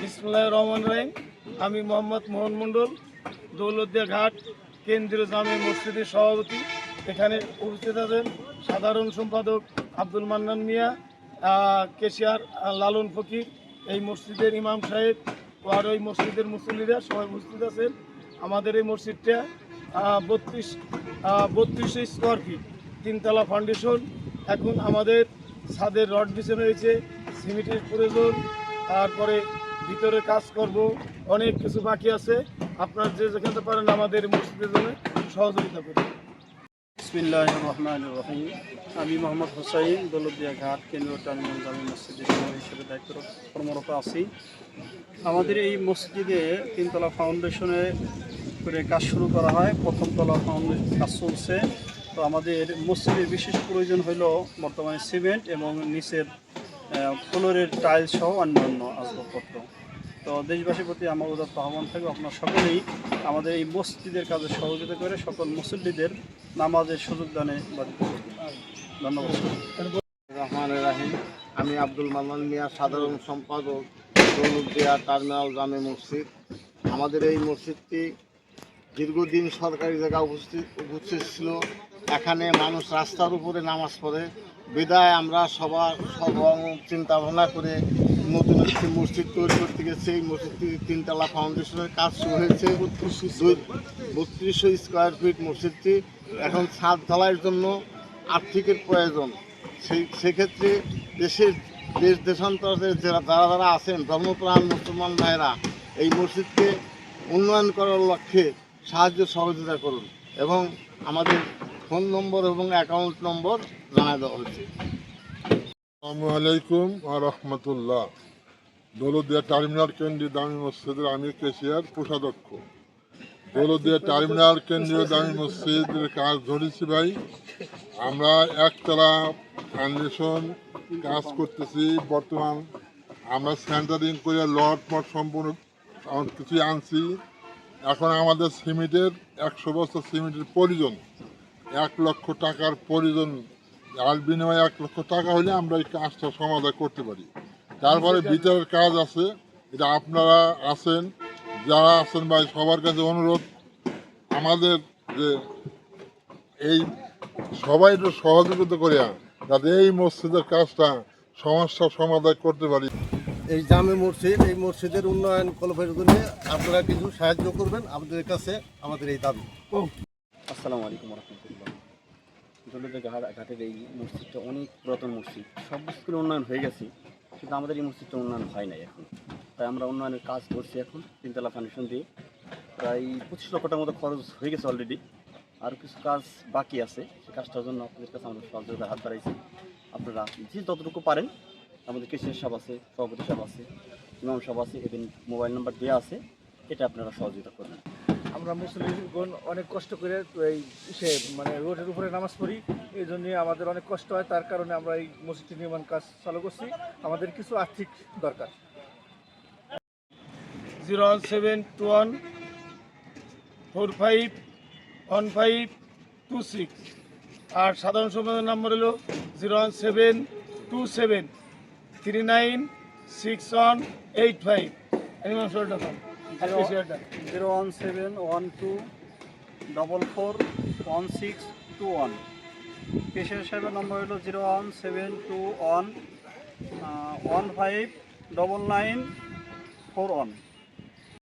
বিসমুল্লাহ রহমান রহিম। আমি মোহাম্মদ মোহন মণ্ডল, দৌলতদিয়া ঘাট কেন্দ্রীয় জামে মসজিদের সভাপতি। এখানে উপস্থিত আছেন সাধারণ সম্পাদক আব্দুল মান্নান মিয়া কেশিয়ার লালন ফকির, এই মসজিদের ইমাম সাহেব আর ওই মসজিদের মুসল্লিরা সবাই উপস্থিত আছেন। আমাদের এই মসজিদটা বত্রিশ বত্রিশশো স্কোয়ার ফিট, তিনতলা ফাউন্ডেশন এখন আমাদের ছাদের রড বিছানো হয়েছে, সিমেন্টের প্রয়োজন, তারপরে ভিতরে কাজ করব, অনেক কিছু বাকি আছে। আপনার যে যেখানে পারেন আমাদের মসজিদের জন্য সহযোগিতা করুন। রহিম। আমি মোহাম্মদ হোসাইন, দৌলতদিয়া ঘাট, কেন্দ্রীয় টার্মিনাল জামি মসজিদের হিসেবে দায়িত্ব কর্মরত আছি। আমাদের এই মসজিদে তিনতলা ফাউন্ডেশনে করে কাজ শুরু করা হয়। প্রথম তলা ফাউন্ডেশন কাজ চলছে। তো আমাদের মসজিদের বিশেষ প্রয়োজন হলো বর্তমানে সিমেন্ট এবং নিচের ফ্লোরের টাইলস সহ অন্যান্য আসবাবপত্র। তো দেশবাসীর প্রতি আমার উদাত্ত আহ্বান থাকবে, আপনার সকলেই আমাদের এই মসজিদের কাজে সহযোগিতা করে সকল মুসল্লিদের নামাজের সুযোগ দানে ধন্যবাদ। রহমান রাহিম। আমি আব্দুল মান্নান মিয়া, সাধারণ সম্পাদক টার্মিনাল জামে মসজিদ। আমাদের এই মসজিদটি দীর্ঘদিন সরকারি জায়গা উপস্থিত উপস্থিত ছিল। এখানে মানুষ রাস্তার উপরে নামাজ পড়ে। বিদায় আমরা সবার সব চিন্তা ভাবনা করে নতুন একটি মসজিদ তৈরি করতে গেছে এই মসজিদটি তিনতলা ফাউন্ডেশনের কাজ শুরু হয়েছে। বত্রিশশো স্কোয়ার ফিট মসজিদটি এখন ছাদ ঢালাইয়ের জন্য আর্থিকের প্রয়োজন। সেই, সেক্ষেত্রে দেশের দেশ দেশান্তরের যারা যারা যারা আছেন, ধর্মপ্রাণ মুসলমান ভাইরা এই মসজিদকে উন্নয়ন করার লক্ষ্যে সাহায্য সহযোগিতা করুন এবং আমাদের ফোন নম্বর এবং অ্যাকাউন্ট নম্বর জানা দেওয়া হয়েছে। আসসালামু আলাইকুম আর রহমতুল্লাহ। দৌলতদিয়া টার্মিনাল কেন্দ্রীয় দামি মসজিদের আমি কেশিয়ার কোষাধ্যক্ষ। দৌলতদিয়া টার্মিনাল কেন্দ্রীয় দামি মসজিদের কাজ ধরেছি ভাই। আমরা একতলা ফাউন্ডেশন কাজ করতেছি বর্তমান। আমরা সেন্টারিং করে লট মট সম্পূর্ণ কিছুই আনছি। এখন আমাদের সিমেন্টের একশো বস্তা সিমেন্টের প্রয়োজন। এক লক্ষ টাকার প্রয়োজন। আর বিনিময়ে এক লক্ষ টাকা হলে আমরা এই কাজটা সমাধান করতে পারি। তারপরে ভিতরের কাজ আছে। এটা আপনারা আছেন যারা আছেন ভাই সবার কাছে অনুরোধ। আমাদের যে এই সবাই একটু সহযোগিতা করে যাতে এই মসজিদের কাজটা সমস্যার সমাধান করতে পারি। এই জামে মসজিদ এই মসজিদের উন্নয়ন কল্পের জন্য আপনারা কিছু সাহায্য করবেন আপনাদের কাছে আমাদের এই দাবি। আসসালামু আলাইকুম রহমতুল্লাহ দৌলতে ঘাট ঘাটের এই মসজিদটা অনেক পুরাতন মসজিদ। সব স্কুলে উন্নয়ন হয়ে গেছে কিন্তু আমাদের এই মসজিদটা উন্নয়ন হয় নাই এখন। তাই আমরা উন্নয়নের কাজ করছি এখন তিনতলা ফাউন্ডেশন দিয়ে। প্রায় পঁচিশ লক্ষ টাকার মতো খরচ হয়ে গেছে অলরেডি আর কিছু কাজ বাকি আছে সেই কাজটার জন্য আপনাদের কাছে আমরা সহযোগিতা হাত বাড়াইছি। আপনারা যে যতটুকু পারেন আমাদের কৃষির সব আছে সভাপতি সব আছে ইমাম সব আছে এদের মোবাইল নাম্বার দেওয়া আছে এটা আপনারা সহযোগিতা করবেন। আমরা মুসলিমগণ অনেক কষ্ট করে এই সে মানে রোডের উপরে নামাজ পড়ি এই জন্য আমাদের অনেক কষ্ট হয় তার কারণে আমরা এই মসজিদটি নির্মাণ কাজ চালু করছি। আমাদের কিছু আর্থিক দরকার। Zero one seven two one four five one five two six. আর সাধারণ সম্পাদক নম্বর হলো zero one seven two seven. Three nine six one eight five animal sweater zero one seven one two double four one six two one পেশার সাহেবের নম্বর হলো zero one seven two one one five double nine four one